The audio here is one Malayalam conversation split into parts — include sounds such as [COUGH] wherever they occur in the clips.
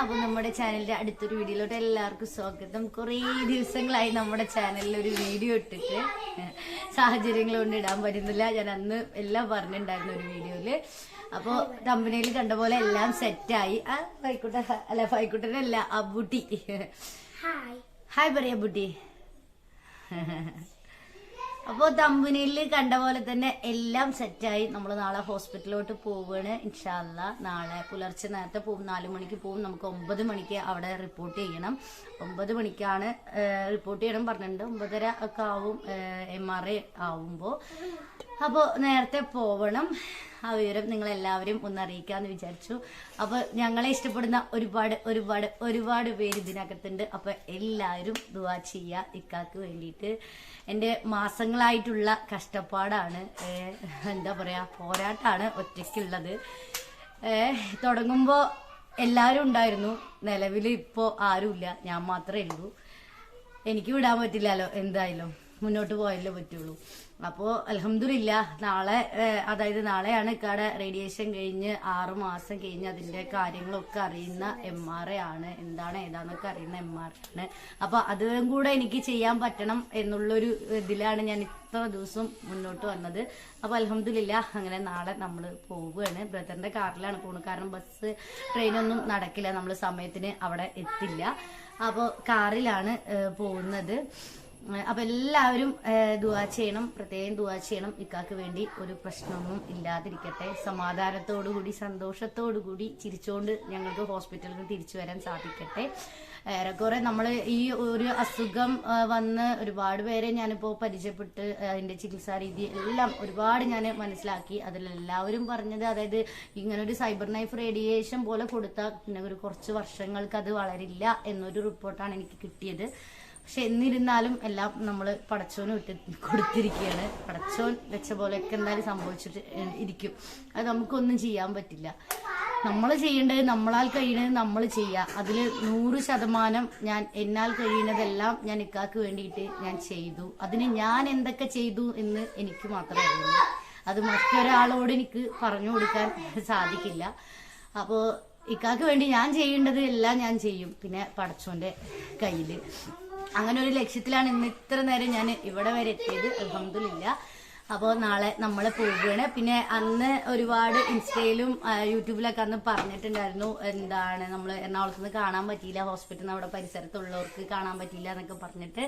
അപ്പൊ നമ്മുടെ ചാനലിന്റെ അടുത്തൊരു വീഡിയോയിലോട്ട് എല്ലാവർക്കും സ്വാഗതം. കുറേ ദിവസങ്ങളായി നമ്മുടെ ചാനലിൽ ഒരു വീഡിയോ ഇട്ടിട്ട് സാഹചര്യങ്ങൾ കൊണ്ട് ഇടാൻ പറ്റുന്നില്ല. ഞാൻ അന്ന് എല്ലാം പറഞ്ഞിട്ടുണ്ടായിരുന്നു ഒരു വീഡിയോയിൽ. അപ്പോൾ കമ്പനിയിൽ കണ്ട പോലെ എല്ലാം സെറ്റായി ആ ഫൈക്കുട്ട അല്ല ഫൈക്കുട്ടനല്ല അബുട്ടി. ഹായ് ഹായ് പറയാ ബുട്ടി അപ്പോൾ തമ്പുനിൽ കണ്ട പോലെ തന്നെ എല്ലാം സെറ്റായി. നമ്മൾ നാളെ ഹോസ്പിറ്റലിലോട്ട് പോവുകയാണ് ഇൻഷാല്ല നാളെ പുലർച്ചെ നേരത്തെ പോകും നാല് മണിക്ക് പോകും നമുക്ക് ഒമ്പത് മണിക്ക് അവിടെ റിപ്പോർട്ട് ചെയ്യണം. ഒമ്പത് മണിക്കാണ് റിപ്പോർട്ട് ചെയ്യണം പറഞ്ഞിട്ടുണ്ട്. ഒമ്പതര ഒക്കെ ആവും എം ആർ ഐ ആവുമ്പോൾ അപ്പോൾ നേരത്തെ പോവണം. ആ വിവരം നിങ്ങൾ എല്ലാവരും ഒന്ന് അറിയിക്കാന്ന് വിചാരിച്ചു. അപ്പൊ ഞങ്ങളെ ഇഷ്ടപ്പെടുന്ന ഒരുപാട് ഒരുപാട് ഒരുപാട് പേര് ഇതിനകത്തുണ്ട്. അപ്പൊ എല്ലാവരും ദുവാ ചെയ്യുക ഇക്കാക്ക് വേണ്ടിയിട്ട്. എന്റെ മാസങ്ങളായിട്ടുള്ള കഷ്ടപ്പാടാണ്. എന്താ പറയാ പോരാട്ടാണ് ഒറ്റയ്ക്കുള്ളത്. തുടങ്ങുമ്പോ തുടങ്ങുമ്പോൾ എല്ലാവരും ഉണ്ടായിരുന്നു. നിലവിൽ ഇപ്പോൾ ആരുമില്ല. ഞാൻ മാത്രമേ ഉള്ളൂ. എനിക്ക് വിടാൻ പറ്റില്ലല്ലോ. എന്തായാലും മുന്നോട്ട് പോയല്ലേ പറ്റുള്ളൂ. അപ്പോൾ അലഹമില്ല നാളെ അതായത് നാളെയാണ് ഇക്കാടെ റേഡിയേഷൻ കഴിഞ്ഞ് ആറ് മാസം കഴിഞ്ഞ് അതിന്റെ കാര്യങ്ങളൊക്കെ അറിയുന്ന എം ആർ എ ആണ്. എന്താണ് ഏതാന്നൊക്കെ അറിയുന്ന എം ആർ ആണ്. അപ്പൊ അതും കൂടെ എനിക്ക് ചെയ്യാൻ പറ്റണം എന്നുള്ളൊരു ഇതിലാണ് ഞാൻ ഇത്ര ദിവസം മുന്നോട്ട് വന്നത്. അപ്പൊ അലഹമില്ല അങ്ങനെ നാളെ നമ്മൾ പോവുകയാണ്. ബ്രദറിന്റെ കാറിലാണ് പോകുന്നത് കാരണം ബസ് ട്രെയിനൊന്നും നടക്കില്ല. നമ്മൾ സമയത്തിന് അവിടെ എത്തില്ല. അപ്പോൾ കാറിലാണ് പോകുന്നത്. അപ്പൊ എല്ലാവരും ദുവാ ചെയ്യണം പ്രത്യേകം ദുവാ ചെയ്യണം. ഇക്കാക്ക് വേണ്ടി ഒരു പ്രശ്നമൊന്നും ഇല്ലാതിരിക്കട്ടെ. സമാധാനത്തോടുകൂടി സന്തോഷത്തോടുകൂടി ചിരിച്ചുകൊണ്ട് ഞങ്ങൾക്ക് ഹോസ്പിറ്റലിൽ തിരിച്ചു വരാൻ സാധിക്കട്ടെ. ഏറെക്കുറെ നമ്മൾ ഈ ഒരു അസുഖം വന്ന് ഒരുപാട് പേരെ ഞാനിപ്പോൾ പരിചയപ്പെട്ട് അതിന്റെ ചികിത്സാ രീതി എല്ലാം ഒരുപാട് ഞാൻ മനസ്സിലാക്കി. അതിലെല്ലാവരും പറഞ്ഞത് അതായത് ഇങ്ങനെ ഒരു സൈബർ നൈഫ് റേഡിയേഷൻ പോലെ കൊടുത്താൽ പിന്നെ ഒരു കുറച്ച് വർഷങ്ങൾക്ക് അത് വളരില്ല എന്നൊരു റിപ്പോർട്ടാണ് എനിക്ക് കിട്ടിയത്. പക്ഷെ എന്നിരുന്നാലും എല്ലാം നമ്മൾ പടച്ചോന് വിട്ട് കൊടുത്തിരിക്കുകയാണ്. പടച്ചോൻ വെച്ച പോലെയൊക്കെ എന്തായാലും സംഭവിച്ചിട്ട് ഇരിക്കും. അത് നമുക്കൊന്നും ചെയ്യാൻ പറ്റില്ല. നമ്മൾ ചെയ്യേണ്ടത് നമ്മളാൽ കഴിയുന്നത് നമ്മൾ ചെയ്യുക അതിൽ നൂറ് ശതമാനം ഞാൻ എന്നാൽ കഴിയുന്നതെല്ലാം ഞാൻ ഇക്കാക്ക് വേണ്ടിയിട്ട് ഞാൻ ചെയ്തു. അതിന് ഞാൻ എന്തൊക്കെ ചെയ്തു എന്ന് എനിക്ക് മാത്രമേ അറിയുള്ളൂ അത് മറ്റൊരാളോട് എനിക്ക് പറഞ്ഞു കൊടുക്കാൻ സാധിക്കില്ല. അപ്പോൾ ഇക്കാക്ക് വേണ്ടി ഞാൻ ചെയ്യേണ്ടത് എല്ലാം ഞാൻ ചെയ്യും. പിന്നെ പടച്ചോന്റെ കയ്യിൽ അങ്ങനെ ഒരു ലക്ഷ്യത്തിലാണ് ഇന്ന് ഇത്ര നേരം ഞാൻ ഇവിടെ വരെ എത്തിയത്. അലഹമില്ല അപ്പോൾ നാളെ നമ്മൾ പോവുകയാണ്. പിന്നെ അന്ന് ഒരുപാട് ഇൻസ്റ്റയിലും യൂട്യൂബിലൊക്കെ അന്ന് പറഞ്ഞിട്ടുണ്ടായിരുന്നു എന്താണ് നമ്മൾ എറണാകുളത്ത് നിന്ന് കാണാൻ പറ്റിയില്ല ഹോസ്പിറ്റലിൽ അവിടെ പരിസരത്തുള്ളവർക്ക് കാണാൻ പറ്റിയില്ല എന്നൊക്കെ പറഞ്ഞിട്ട്.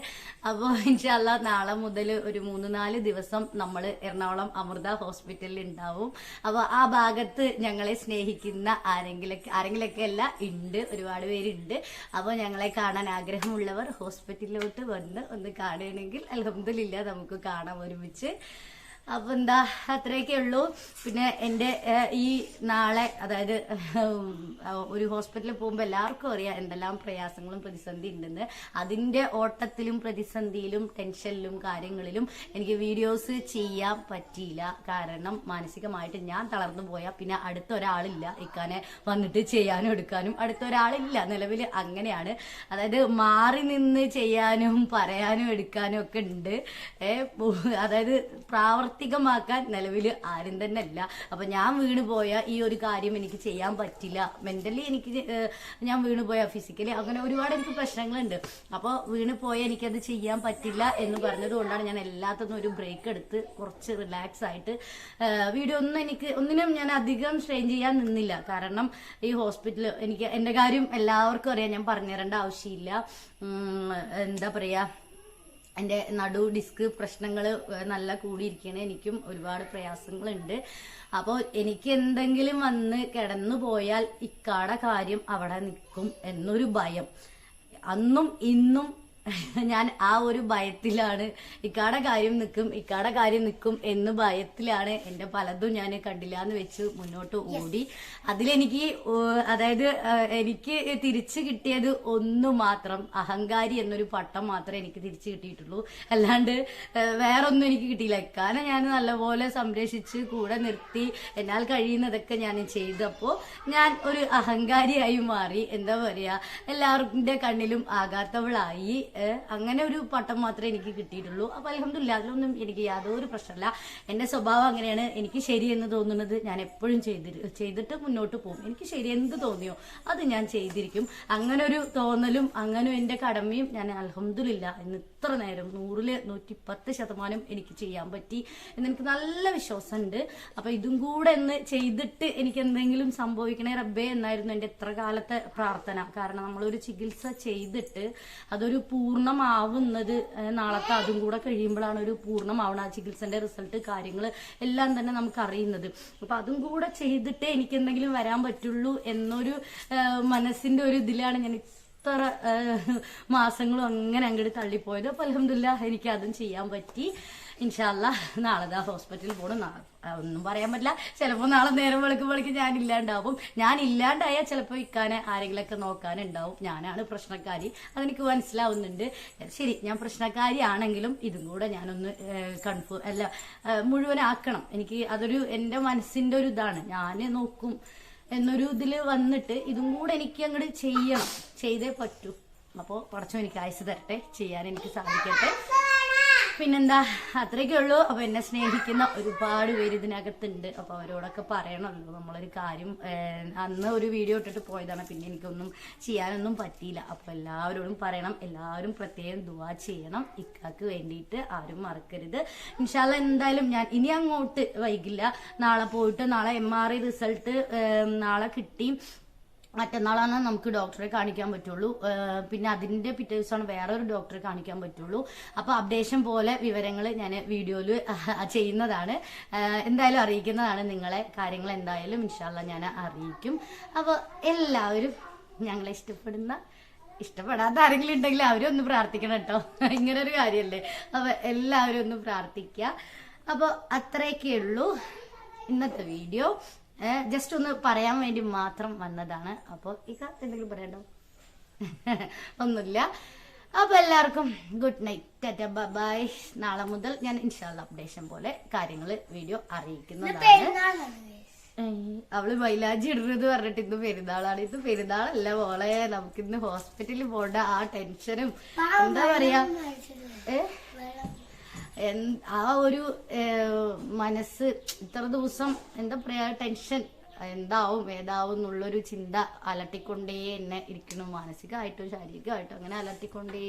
അപ്പോൾ ഇൻഷാല്ല നാളെ മുതൽ ഒരു മൂന്ന് നാല് ദിവസം നമ്മൾ എറണാകുളം അമൃത ഹോസ്പിറ്റലിൽ ഉണ്ടാവും. അപ്പോൾ ആ ഭാഗത്ത് ഞങ്ങളെ സ്നേഹിക്കുന്ന ആരെങ്കിലൊക്കെ ആരെങ്കിലൊക്കെ അല്ല ഉണ്ട് ഒരുപാട് പേരുണ്ട്. അപ്പോൾ ഞങ്ങളെ കാണാൻ ആഗ്രഹമുള്ളവർ ഹോസ്പിറ്റലിലോട്ട് വന്ന് ഒന്ന് കാണുകയാണെങ്കിൽ അലഹമില്ല നമുക്ക് കാണാം ഒരുമിച്ച്. അപ്പൊ എന്താ അത്രയൊക്കെ ഉള്ളൂ. പിന്നെ എന്റെ ഈ നാളെ അതായത് ഒരു ഹോസ്പിറ്റലിൽ പോകുമ്പോൾ എല്ലാവർക്കും അറിയാം എന്തെല്ലാം പ്രയാസങ്ങളും പ്രതിസന്ധി ഉണ്ടെന്ന്. അതിന്റെ ഓട്ടത്തിലും പ്രതിസന്ധിയിലും ടെൻഷനിലും കാര്യങ്ങളിലും എനിക്ക് വീഡിയോസ് ചെയ്യാൻ പറ്റിയില്ല. കാരണം മാനസികമായിട്ട് ഞാൻ തളർന്നു പോയാൽ പിന്നെ അടുത്ത ഒരാളില്ല. ഇക്കാനെ വന്നിട്ട് ചെയ്യാനും എടുക്കാനും അടുത്ത ഒരാളില്ല. നിലവിൽ അങ്ങനെയാണ്. അതായത് മാറി നിന്ന് ചെയ്യാനും പറയാനും എടുക്കാനും ഒക്കെ ഉണ്ട്. അതായത് അതായത് പ്രാവർത്തികമാക്കാൻ നിലവിൽ ആരും തന്നെ അല്ല. അപ്പൊ ഞാൻ വീണ് പോയ ഈ ഒരു കാര്യം എനിക്ക് ചെയ്യാൻ പറ്റില്ല. മെന്റലി എനിക്ക് ഞാൻ വീണ് പോയ ഫിസിക്കലി അങ്ങനെ ഒരുപാട് എനിക്ക് പ്രശ്നങ്ങളുണ്ട്. അപ്പോൾ വീണ് പോയ എനിക്കത് ചെയ്യാൻ പറ്റില്ല എന്ന് പറഞ്ഞത് കൊണ്ടാണ് ഞാൻ എല്ലാത്തിനും ഒരു ബ്രേക്ക് എടുത്ത് കുറച്ച് റിലാക്സ് ആയിട്ട് വീഡിയോ ഒന്നും എനിക്ക് ഒന്നിനും ഞാൻ അധികം സ്ട്രെയിൻ ചെയ്യാൻ നിന്നില്ല. കാരണം ഈ ഹോസ്പിറ്റൽ എനിക്ക് എന്റെ കാര്യം എല്ലാവർക്കും അറിയാം. ഞാൻ പറഞ്ഞു തരേണ്ട ആവശ്യമില്ല. എന്താ പറയാ? എന്റെ നടു ഡിസ്ക് പ്രശ്നങ്ങൾ നല്ല കൂടിയിരിക്കണേ എനിക്കും ഒരുപാട് പ്രയാസങ്ങളുണ്ട്. അപ്പോൾ എനിക്ക് എന്തെങ്കിലും വന്ന് കിടന്നു പോയാൽ ഇക്കാട കാര്യം അവിടെ നിൽക്കും എന്നൊരു ഭയം. അന്നും ഇന്നും [LAUGHS] ഞാൻ ആ ഒരു ഭയത്തിലാണ്. ഇക്കാടെ കാര്യം നിൽക്കും ഇക്കാടെ കാര്യം നിൽക്കും എന്ന് ഭയത്തിലാണ് എന്റെ പലതും ഞാൻ കണ്ടില്ല എന്ന് വെച്ച് മുന്നോട്ട് ഓടി. അതിലെനിക്ക് അതായത് എനിക്ക് തിരിച്ചു കിട്ടിയത് ഒന്ന് മാത്രം അഹങ്കാരി എന്നൊരു പട്ടം മാത്രമേ എനിക്ക് തിരിച്ചു കിട്ടിയിട്ടുള്ളൂ. അല്ലാണ്ട് വേറെ വേറൊന്നും എനിക്ക് കിട്ടിയില്ല. ഇക്കാനെ ഞാൻ നല്ലപോലെ സംരക്ഷിച്ച് കൂടെ നിർത്തി എന്നാൽ കഴിയുന്നതൊക്കെ ഞാൻ ചെയ്തപ്പോൾ ഞാൻ ഒരു അഹങ്കാരിയായി മാറി. എന്താ പറയുക എല്ലാവരുടെ കണ്ണിലും ആകാത്തവളായി. അങ്ങനെ ഒരു പട്ടം മാത്രമേ എനിക്ക് കിട്ടിയിട്ടുള്ളൂ. അപ്പൊ അലഹമില്ല അതിലൊന്നും എനിക്ക് യാതൊരു പ്രശ്നമില്ല. എന്റെ സ്വഭാവം അങ്ങനെയാണ്. എനിക്ക് ശരിയെന്ന് തോന്നുന്നത് ഞാൻ എപ്പോഴും ചെയ്തി ചെയ്തിട്ട് മുന്നോട്ട് പോകും. എനിക്ക് ശരി എന്ത് തോന്നിയോ അത് ഞാൻ ചെയ്തിരിക്കും. അങ്ങനെ ഒരു തോന്നലും അങ്ങനെ എന്റെ കടമയും ഞാൻ അലഹമില്ല ഇന്ന് ഇത്ര നേരം നൂറിൽ നൂറ്റി പത്ത് ശതമാനം എനിക്ക് ചെയ്യാൻ പറ്റി എന്ന് എനിക്ക് നല്ല വിശ്വാസമുണ്ട്. അപ്പൊ ഇതും കൂടെ ഒന്ന് ചെയ്തിട്ട് എനിക്ക് എന്തെങ്കിലും സംഭവിക്കണേ റബ്ബേ എന്നായിരുന്നു എന്റെ എത്ര കാലത്തെ പ്രാർത്ഥന. കാരണം നമ്മളൊരു ചികിത്സ ചെയ്തിട്ട് അതൊരു പൂർണമാവുന്നത് നാളത്തെ അതും കൂടെ കഴിയുമ്പോഴാണ് ഒരു പൂർണമാവണം ആ ചികിത്സന്റെ റിസൾട്ട് കാര്യങ്ങൾ എല്ലാം തന്നെ നമുക്ക് അറിയുന്നത് അപ്പൊ അതും കൂടെ ചെയ്തിട്ടേ എനിക്ക് എന്തെങ്കിലും വരാൻ പറ്റുള്ളൂ എന്നൊരു മനസ്സിന്റെ ഒരു ഇതിലാണ് ഞാൻ ഇത്ര മാസങ്ങളും അങ്ങനെ അങ്ങോട്ട് തള്ളിപ്പോയത്. അപ്പൊ അലഹമില്ല എനിക്ക് അതും ചെയ്യാൻ പറ്റി. ഇൻഷാല്ല നാളെ ദാ ഹോസ്പിറ്റലിൽ പോകണം ഒന്നും പറയാൻ പറ്റില്ല. ചിലപ്പോൾ നാളെ നേരം വെളുക്കുമ്പോഴേക്ക് ഞാൻ ഇല്ലാണ്ടാവും. ഞാൻ ഇല്ലാണ്ടായാൽ ചിലപ്പോൾ ഇക്കാനെ ആരെങ്കിലൊക്കെ നോക്കാനുണ്ടാവും. ഞാനാണ് പ്രശ്നക്കാരി. അതെനിക്ക് മനസ്സിലാവുന്നുണ്ട്. ശരി ഞാൻ പ്രശ്നക്കാരി ആണെങ്കിലും ഇതും കൂടെ ഞാനൊന്ന് കൺഫേം അല്ല മുഴുവനാക്കണം. എനിക്ക് അതൊരു എന്റെ മനസ്സിന്റെ ഒരു ഇതാണ്. ഞാൻ നോക്കും എന്നൊരു ഇതിൽ വന്നിട്ട് ഇതും കൂടെ എനിക്ക് അങ്ങോട്ട് ചെയ്യണം. ചെയ്തേ പറ്റൂ. അപ്പോൾ പടച്ചോ എനിക്ക് ആയുസ് തരട്ടെ. ചെയ്യാൻ എനിക്ക് സാധിക്കട്ടെ. പിന്നെന്താ? അത്രയൊക്കെ ഉള്ളൂ. അപ്പൊ എന്നെ സ്നേഹിക്കുന്ന ഒരുപാട് പേര് ഇതിനകത്തുണ്ട്. അപ്പൊ അവരോടൊക്കെ പറയണമല്ലോ. നമ്മളൊരു കാര്യം അന്ന് ഒരു വീഡിയോ ഇട്ടിട്ട് പോയതാണ്. പിന്നെ എനിക്കൊന്നും ചെയ്യാനൊന്നും പറ്റിയില്ല. അപ്പൊ എല്ലാവരോടും പറയണം. എല്ലാവരും പ്രത്യേകം ദുവാ ചെയ്യണം. ഇക്കാക്ക് വേണ്ടിയിട്ട് ആരും മറക്കരുത്. ഇൻഷാല്ല എന്തായാലും ഞാൻ ഇനി അങ്ങോട്ട് വൈകില്ല. നാളെ പോയിട്ട് നാളെ എം ആർ ഐ റിസൾട്ട് നാളെ കിട്ടി. മറ്റന്നാളാണ് നമുക്ക് ഡോക്ടറെ കാണിക്കാൻ പറ്റുള്ളൂ. പിന്നെ അതിന്റെ പിറ്റേ ദിവസമാണ് വേറെ ഒരു ഡോക്ടറെ കാണിക്കാൻ പറ്റുള്ളൂ. അപ്പോൾ അപ്ഡേഷൻ പോലെ വിവരങ്ങൾ ഞാൻ വീഡിയോയിൽ [LAUGHS] ചെയ്യുന്നതാണ്. എന്തായാലും അറിയിക്കുന്നതാണ് നിങ്ങളെ കാര്യങ്ങൾ എന്തായാലും ഇൻഷാല്ല ഞാൻ അറിയിക്കും. അപ്പോൾ എല്ലാവരും ഞങ്ങളെ ഇഷ്ടപ്പെടുന്ന ഇഷ്ടപ്പെടാത്ത ആരെങ്കിലും ഉണ്ടെങ്കിൽ അവരും ഒന്ന് പ്രാർത്ഥിക്കണം കേട്ടോ [LAUGHS] ഇങ്ങനെ ഒരു കാര്യമല്ലേ അപ്പോൾ എല്ലാവരും ഒന്ന് പ്രാർത്ഥിക്കുക അപ്പോൾ അത്രയൊക്കെ ഉള്ളൂ ഇന്നത്തെ വീഡിയോ. ജസ്റ്റ് ഒന്ന് പറയാൻ വേണ്ടി മാത്രം വന്നതാണ്. അപ്പോൾ ഇക്ക എന്തെങ്കിലും പറയണ്ടോ? [LAUGHS] ഒന്നുമില്ല. അപ്പൊ എല്ലാവർക്കും ഗുഡ് നൈറ്റ് ബൈ നാളെ മുതൽ ഞാൻ ഇൻഷാല്ല അപ്ഡേഷൻ പോലെ കാര്യങ്ങൾ വീഡിയോ അറിയിക്കുന്നതാണ്. അവൾ മൈലാഞ്ചി ഇടുന്നത് പറഞ്ഞിട്ട് ഇന്ന് പെരുന്നാളാണ്. ഇത് പെരുന്നാളല്ല മോളെ. നമുക്ക് ഇന്ന് ഹോസ്പിറ്റലിൽ പോണ്ട. ആ ടെൻഷനും എന്താ പറയാ? ഏ? എൻ- ആ ഒരു മനസ്സ് ഇത്ര ദിവസം എന്താ പറയാ ടെൻഷൻ എന്താവും ഏതാവും എന്നുള്ളൊരു ചിന്ത അലട്ടിക്കൊണ്ടേ എന്നെ ഇരിക്കുന്നു മാനസികമായിട്ടും ശാരീരികമായിട്ടും അങ്ങനെ അലട്ടിക്കൊണ്ടേ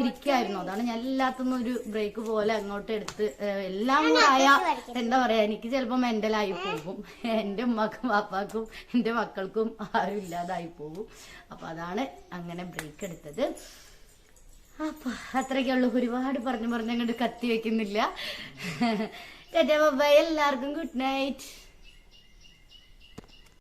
ഇരിക്കായിരുന്നു. അതാണ് ഞാൻ എല്ലാത്തുനിന്നും ഒരു ബ്രേക്ക് പോലെ അങ്ങോട്ട് എടുത്ത് എല്ലാം ആയ എന്താ പറയാ എനിക്ക് ചിലപ്പോൾ മെന്റലായി പോകും. എന്റെ ഉമ്മക്കും പാപ്പാക്കും എന്റെ മക്കൾക്കും ആരും ഇല്ലാതായി പോകും. അപ്പൊ അതാണ് അങ്ങനെ ബ്രേക്ക് എടുത്തത്. അപ്പൊ അത്രയ്ക്കേ ഒരുപാട് പറഞ്ഞു പറഞ്ഞ് അങ്ങോട്ട് കത്തി വെക്കുന്നില്ല. [LAUGHS] എല്ലാവർക്കും ഗുഡ് നൈറ്റ്